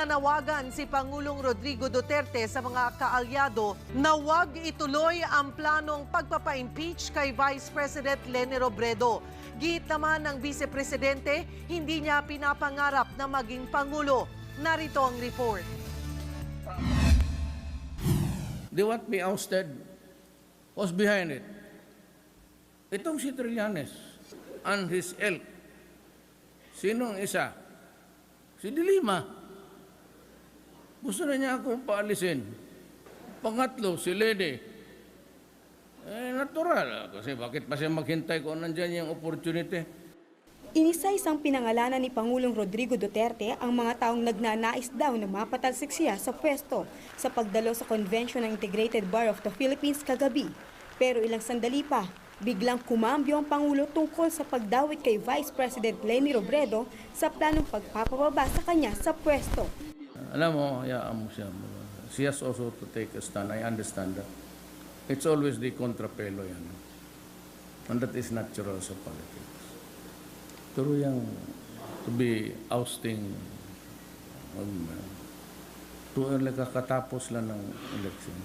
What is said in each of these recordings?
Nanawagan si Pangulong Rodrigo Duterte sa mga kaalyado na huwag ituloy ang planong pagpapa-impeach kay Vice President Leni Robredo. Git naman ng Vice Presidente, hindi niya pinapangarap na maging Pangulo. Narito ang report. They want me ousted. Who's behind it? Itong si Trillanes and his ilk. Sinong isa? Si Dilima. Gusto na niya akong paalisin. Pangatlo, si Lede. Eh, natural. Kasi bakit pa siya maghintay kung nandyan yung opportunity? Inisa-isang pinangalanan ni Pangulong Rodrigo Duterte ang mga taong nagnanais daw na mapatalsik siya sa pwesto sa pagdalo sa Convention ng Integrated Bar of the Philippines kagabi. Pero ilang sandali pa, biglang kumambyo ang Pangulo tungkol sa pagdawit kay Vice President Leni Robredo sa planong pagpapababa sa kanya sa pwesto. Alam mo, hayaan mo siya. She has also to take a stand. I understand that. It's always the kontrapelo yan. And that is natural sa politics. Pero yung to be ousting, um, to early kakatapos lang ng election.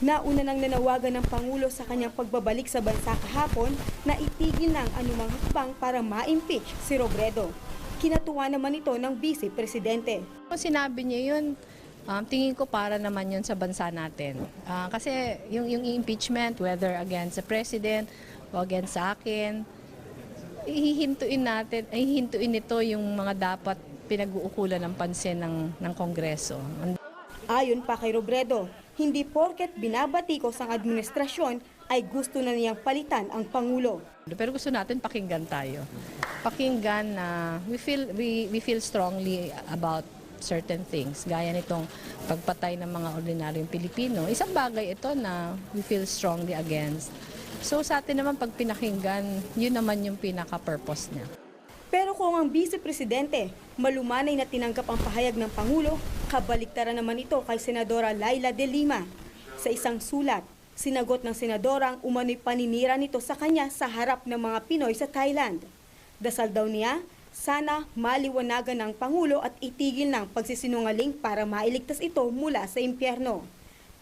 Nauna nang nanawagan ng Pangulo sa kanyang pagbabalik sa bansa kahapon na itigil ang anumang hakbang para ma-impeach si Robredo. Kinatuwa naman ito ng Vice Presidente. Kung sinabi niya yun, um, tingin ko para naman yun sa bansa natin. Ah, kasi yung, yung impeachment, whether against the president o against sa akin, ihihintuin natin, ay hihintuin nito yung mga dapat pinag-uukulan ng pansin ng, ng Kongreso. Ayon pa kay Robredo, hindi porket binabatikos ang administrasyon ay gusto na niyang palitan ang Pangulo. Pero gusto natin pakinggan tayo. Pakinggan na we feel we, we feel strongly about certain things. Gaya nitong pagpatay ng mga ordinaryong Pilipino. Isang bagay ito na we feel strongly against. So sa atin naman pag pinakinggan, yun naman yung pinaka-purpose niya. Pero kung ang Vice Presidente malumanay na tinanggap ang pahayag ng Pangulo, kabaliktaran naman ito kay Senadora Laila de Lima. Sa isang sulat, sinagot ng Senadora ang umano'y paninira nito sa kanya sa harap ng mga Pinoy sa Thailand. Dasal daw niya, sana maliwanagan ng Pangulo at itigil ng pagsisinungaling para mailigtas ito mula sa impyerno.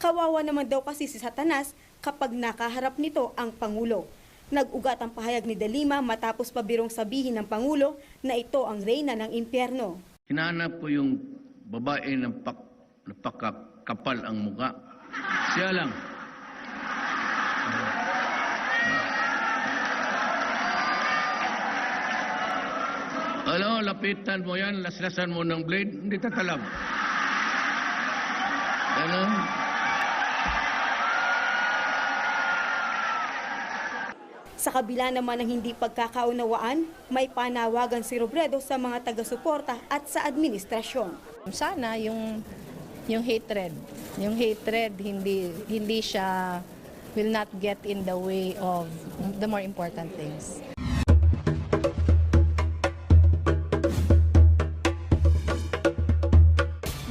Kawawa naman daw kasi si Satanas kapag nakaharap nito ang Pangulo. Nag-ugat ang pahayag ni De Lima matapos pabirong sabihin ng Pangulo na ito ang reyna ng impyerno. Hinahanap ko yung babae ng pak, napakakapal ang muka. Siya lang. Mo, lapitan mo yan, laslasan mo ng blade, hindi tatalab. Ano? Sa kabila naman ng hindi pagkakaunawaan, may panawagan si Robredo sa mga taga-suporta at sa administrasyon. Sana yung yung hatred, yung hatred hindi hindi siya will not get in the way of the more important things.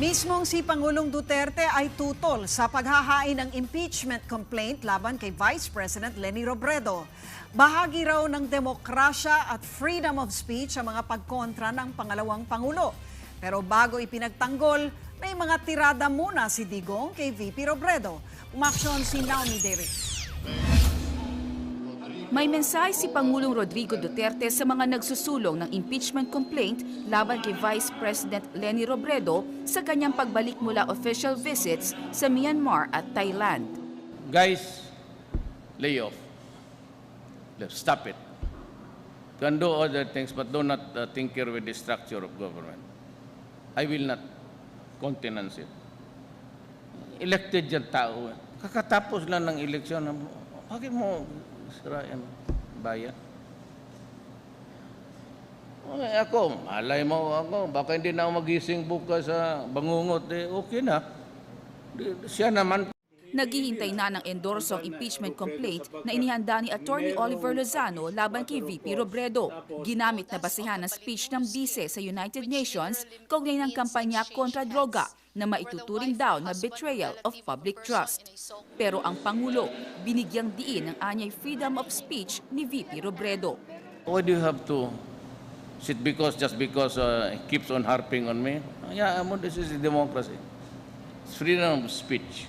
Mismong si Pangulong Duterte ay tutol sa paghahain ng impeachment complaint laban kay Vice President Leni Robredo. Bahagi raw ng demokrasya at freedom of speech ang mga pagkontra ng pangalawang Pangulo. Pero bago ipinagtanggol, may mga tirada muna si Digong kay VP Robredo. Umaksyon si Naomi Derrick. May mensahe si Pangulong Rodrigo Duterte sa mga nagsusulong ng impeachment complaint laban kay Vice President Leni Robredo sa kanyang pagbalik mula official visits sa Myanmar at Thailand. Guys, lay off. Let's stop it. Can do other things, but do not uh, tinker with the structure of government. I will not countenance it. Elected yan tao. Kakatapos lang ng eleksyon. Bakit mo sirain bayan? Okay, ako, malay mo ako, baka hindi na ako magising bukas sa bangungot, eh, okay na. Siya naman Naghihintay na ng endorso ang impeachment complaint na inihanda ni Attorney Oliver Lozano laban kay VP Robredo. Ginamit na basihan ng speech ng bise sa United Nations kaugnay ng kampanya kontra droga na maituturing daw na betrayal of public trust. Pero ang Pangulo, binigyang diin ang anyay freedom of speech ni VP Robredo. Why do you have to Is it because, just because uh, keeps on harping on me? Yeah, this is democracy. It's freedom of speech.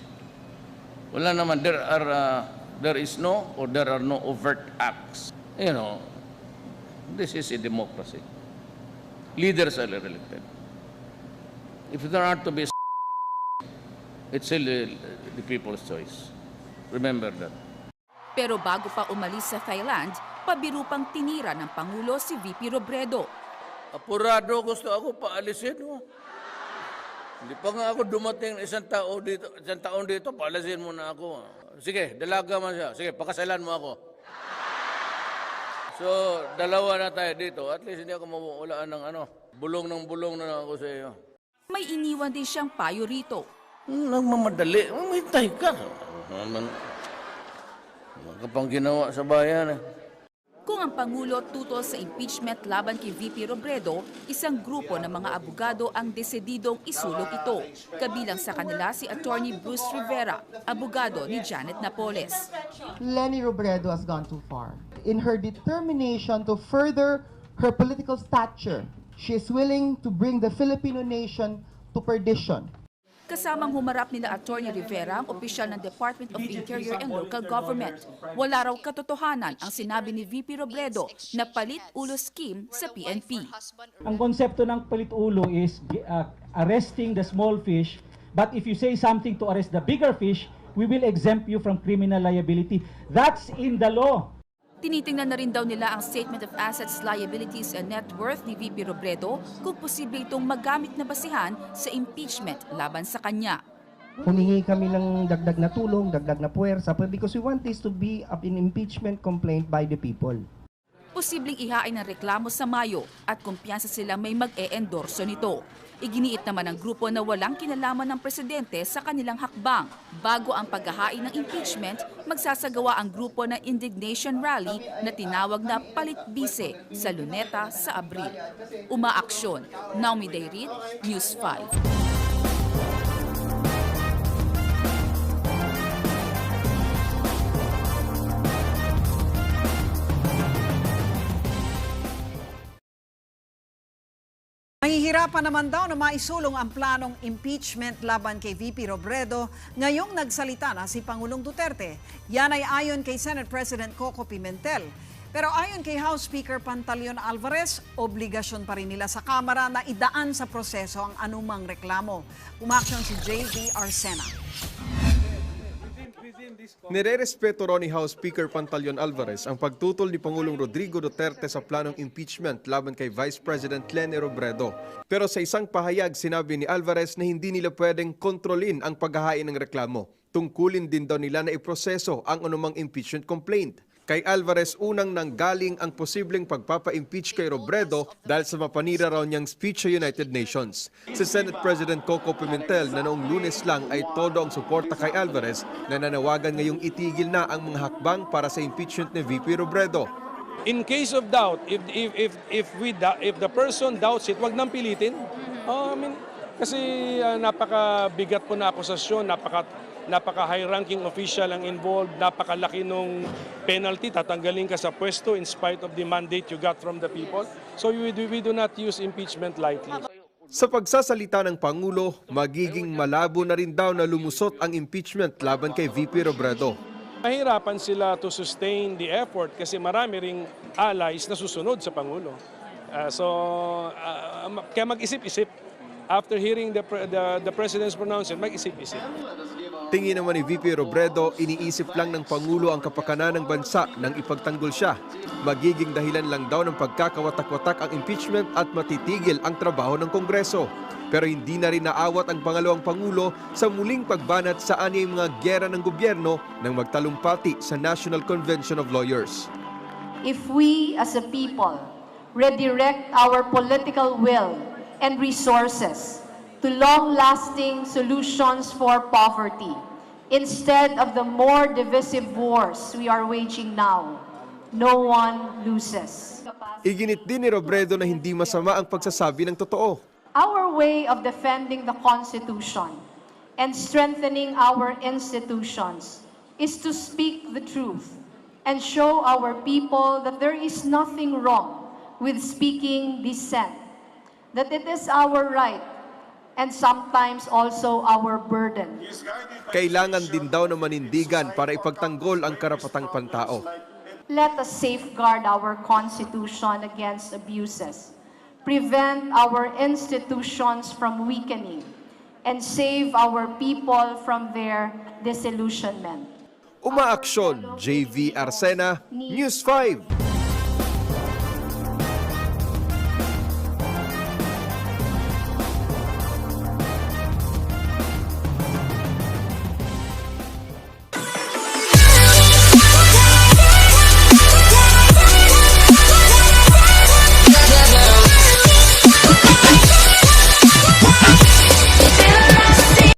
Wala naman, there are, uh, there is no or there are no overt acts. You know, this is a democracy. Leaders are elected. If there are to be it's still the, the people's choice. Remember that. Pero bago pa umalis sa Thailand, pabiro pang tinira ng Pangulo si VP Robredo. Apurado gusto ako paalisin mo. Hindi pa nga ako dumating isang tao dito, isang taon dito, paalisin mo na ako. Sige, dalaga man siya. Sige, pakasalan mo ako. So, dalawa na tayo dito. At least hindi ako mawawalaan ng ano. Bulong ng bulong na lang ako sa iyo. May iniwan din siyang payo rito. Hmm, Nagmamadali. Umintay ka. Naman. Mga kapang ginawa sa bayan eh. Kung ang Pangulo tutol sa impeachment laban kay VP Robredo, isang grupo ng mga abogado ang desididong isulong ito. Kabilang sa kanila si Attorney Bruce Rivera, abogado ni Janet Napoles. Lenny Robredo has gone too far. In her determination to further her political stature, she is willing to bring the Filipino nation to perdition. Kasamang humarap nila Attorney Rivera ang opisyal ng Department of Interior and Local Government. Wala raw katotohanan ang sinabi ni VP Robredo na palit ulo scheme sa PNP. Ang konsepto ng palit-ulo is uh, arresting the small fish, but if you say something to arrest the bigger fish, we will exempt you from criminal liability. That's in the law. Tinitingnan na rin daw nila ang Statement of Assets, Liabilities and Net Worth ni VP Robredo kung posible itong magamit na basihan sa impeachment laban sa kanya. humingi kami ng dagdag na tulong, dagdag na puwersa, because we want this to be an impeachment complaint by the people. Posibleng ihain ng reklamo sa Mayo at kumpiyansa silang may mag-e-endorso nito. Iginiit naman ng grupo na walang kinalaman ng presidente sa kanilang hakbang. Bago ang paghahain ng impeachment, magsasagawa ang grupo ng indignation rally na tinawag na Palit Bise sa Luneta sa Abril. Umaaksyon. Naomi Dayrit, News 5. Mahihirapan naman daw na maisulong ang planong impeachment laban kay VP Robredo ngayong nagsalita na si Pangulong Duterte. Yan ay ayon kay Senate President Coco Pimentel. Pero ayon kay House Speaker Pantaleon Alvarez, obligasyon pa rin nila sa Kamara na idaan sa proseso ang anumang reklamo. Umaksyon si J.D. Arsena. Nire-respeto ni House Speaker Pantaleon Alvarez ang pagtutol ni Pangulong Rodrigo Duterte sa planong impeachment laban kay Vice President Leni Robredo. Pero sa isang pahayag, sinabi ni Alvarez na hindi nila pwedeng kontrolin ang paghahain ng reklamo. Tungkulin din daw nila na iproseso ang anumang impeachment complaint. Kay Alvarez unang nanggaling ang posibleng pagpapa-impeach kay Robredo dahil sa mapanira raw niyang speech sa United Nations. Si Senate President Coco Pimentel na noong lunes lang ay todo ang suporta kay Alvarez na nanawagan ngayong itigil na ang mga hakbang para sa impeachment ni VP Robredo. in case of doubt, if if if if we if the person doubts it, wag nang pilitin. Oh, I mean, kasi uh, napakabigat po na akusasyon, napaka napaka high-ranking official ang involved, napakalaki nung penalty, tatanggalin ka sa pwesto in spite of the mandate you got from the people. So we, do- we do not use impeachment lightly. Sa pagsasalita ng Pangulo, magiging malabo na rin daw na lumusot ang impeachment laban kay VP Robredo. Mahirapan sila to sustain the effort kasi marami ring allies na susunod sa Pangulo. Ah, so, ma- kaya mag-isip-isip. After hearing the, the, the President's pronouncement, mag-isip-isip. Tingin naman ni VP Robredo, iniisip lang ng Pangulo ang kapakanan ng bansa nang ipagtanggol siya. Magiging dahilan lang daw ng pagkakawatak-watak ang impeachment at matitigil ang trabaho ng Kongreso. Pero hindi na rin naawat ang pangalawang Pangulo sa muling pagbanat sa anyay mga gyera ng gobyerno nang magtalumpati sa National Convention of Lawyers. if we as a people redirect our political will and resources to long-lasting solutions for poverty instead of the more divisive wars we are waging now, no one loses. Iginit din ni Robredo na hindi masama ang pagsasabi ng totoo. Our way of defending the Constitution and strengthening our institutions is to speak the truth and show our people that there is nothing wrong with speaking dissent, that it is our right and sometimes also our burden Kailangan din daw na manindigan para ipagtanggol ang karapatang pantao. Let us safeguard our Constitution against abuses, prevent our institutions from weakening, and save our people from their disillusionment. Umaaksyon, JV Arsena, News 5.